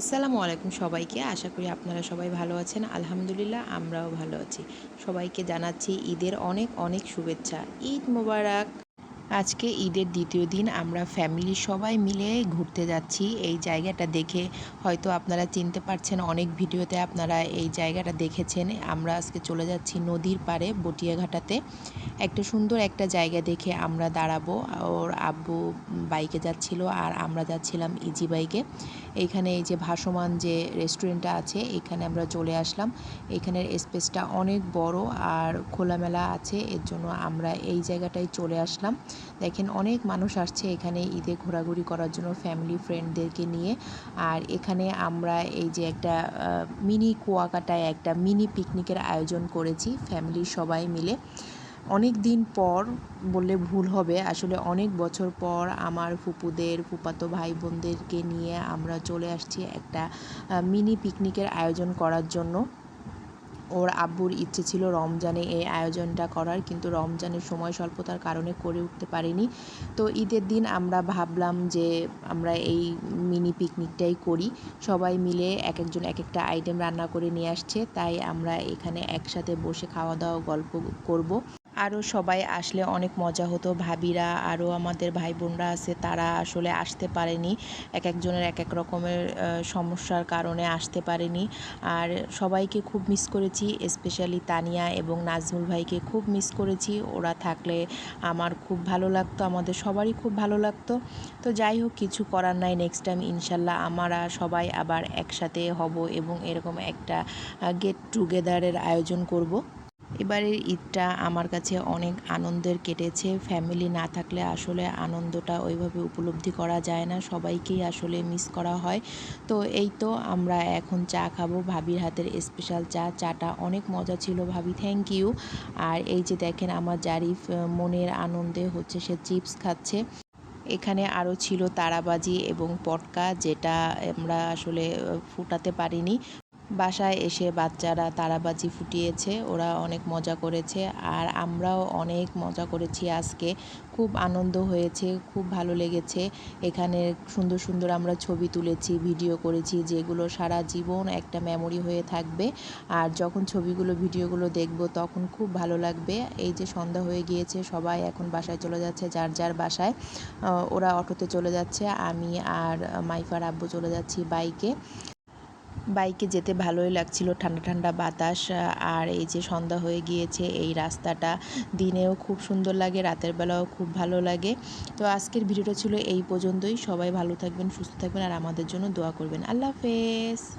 আসসালামু আলাইকুম সবাইকে। আশা করি আপনারা সবাই ভালো আছেন। আলহামদুলিল্লাহ, আমরাও ভালো আছি। সবাইকে জানাচ্ছি ঈদের অনেক অনেক শুভেচ্ছা। ঈদ মোবারক। আজকে ঈদের দ্বিতীয় দিন, আমরা ফ্যামিলি সবাই মিলে ঘুরতে যাচ্ছি এই জায়গাটা দেখে। হয়তো আপনারা চিনতে পারছেন, অনেক ভিডিওতে আপনারা এই জায়গাটা দেখেছেন। আমরা আজকে চলে যাচ্ছি নদীর পাড়ে, বটিয়াঘাটাতে। একটা সুন্দর একটা জায়গা দেখে আমরা দাঁড়াবো। ওর আব্বু বাইকে যাচ্ছিল আর আমরা যাচ্ছিলাম ইজি বাইকে। এইখানে এই যে ভাসমান যে রেস্টুরেন্টটা আছে, এখানে আমরা চলে আসলাম। এখানের স্পেসটা অনেক বড় আর খোলামেলা আছে, এর জন্য আমরা এই জায়গাটায় চলে আসলাম। দেখেন অনেক মানুষ আসছে এখানে ঈদে ঘোরাঘুরি করার জন্য ফ্যামিলি ফ্রেন্ডদেরকে নিয়ে। আর এখানে আমরা এই যে একটা মিনি কুয়াকাটায় একটা মিনি পিকনিকের আয়োজন করেছি ফ্যামিলির সবাই মিলে। অনেক দিন পর বললে ভুল হবে, আসলে অনেক বছর পর আমার ফুপুদের, ফুপাতো ভাই বোনদেরকে নিয়ে আমরা চলে আসছি একটা মিনি পিকনিকের আয়োজন করার জন্য। ওর আব্বুর ইচ্ছে ছিল রমজানে এই আয়োজনটা করার, কিন্তু রমজানের সময় স্বল্পতার কারণে করে উঠতে পারিনি। তো ঈদের দিন আমরা ভাবলাম যে আমরা এই মিনি পিকনিকটাই করি। সবাই মিলে এক একজন এক একটা আইটেম রান্না করে নিয়ে আসছে, তাই আমরা এখানে একসাথে বসে খাওয়া দাওয়া গল্প করব। আরও সবাই আসলে অনেক মজা হতো। ভাবিরা আরও আমাদের ভাই বোনরা আছে, তারা আসলে আসতে পারেনি। এক একজনের এক এক রকমের সমস্যার কারণে আসতে পারেনি। আর সবাইকে খুব মিস করেছি স্পেশালি তানিয়া এবং নাজমুল ভাইকে খুব মিস করেছি। ওরা থাকলে আমার খুব ভালো লাগতো, আমাদের সবারই খুব ভালো লাগতো। তো যাই হোক, কিছু করার নাই নেক্সট টাইম ইনশাল্লাহ আমরা সবাই আবার একসাথে হব এবং এরকম একটা গেট টুগেদারের আয়োজন করব। এবারের ঈদটা আমার কাছে অনেক আনন্দের কেটেছে। ফ্যামিলি না থাকলে আসলে আনন্দটা ওইভাবে উপলব্ধি করা যায় না। সবাইকেই আসলে মিস করা হয়। তো এই তো আমরা এখন চা খাব। ভাবির হাতের স্পেশাল চা। চাটা অনেক মজা ছিল ভাবি থ্যাংক ইউ আর এই যে দেখেন আমার জারিফ মনের আনন্দে হচ্ছে সে চিপস খাচ্ছে। এখানে আরও ছিল তারাবাজি এবং পটকা যেটা আমরা আসলে ফুটাতে পারিনি। বাসায় এসে বাচ্চারা তারাবাজি ফুটিয়েছে, ওরা অনেক মজা করেছে আর আমরাও অনেক মজা করেছি আজকে। খুব আনন্দ হয়েছে, খুব ভালো লেগেছে। এখানে সুন্দর সুন্দর আমরা ছবি তুলেছি, ভিডিও করেছি, যেগুলো সারা জীবন একটা মেমোরি হয়ে থাকবে। আর যখন ছবিগুলো, ভিডিওগুলো দেখব, তখন খুব ভালো লাগবে। এই যে সন্ধ্যা হয়ে গিয়েছে, সবাই এখন বাসায় চলে যাচ্ছে, যার যার বাসায়। ওরা অটোতে চলে যাচ্ছে, আমি আর মাইফার আব্বু চলে যাচ্ছি বাইকে। বাইকে যেতে ভালোই লাগছিল। ঠান্ডা ঠান্ডা বাতাস আর এই যে সন্ধ্যা হয়ে গিয়েছে, এই রাস্তাটা দিনেও খুব সুন্দর লাগে, রাতের বেলাও খুব ভালো লাগে। তো আজকের ভিডিওটা ছিল এই পর্যন্তই। সবাই ভালো থাকবেন, সুস্থ থাকবেন, আর আমাদের জন্য দোয়া করবেন। আল্লাহ হাফেজ।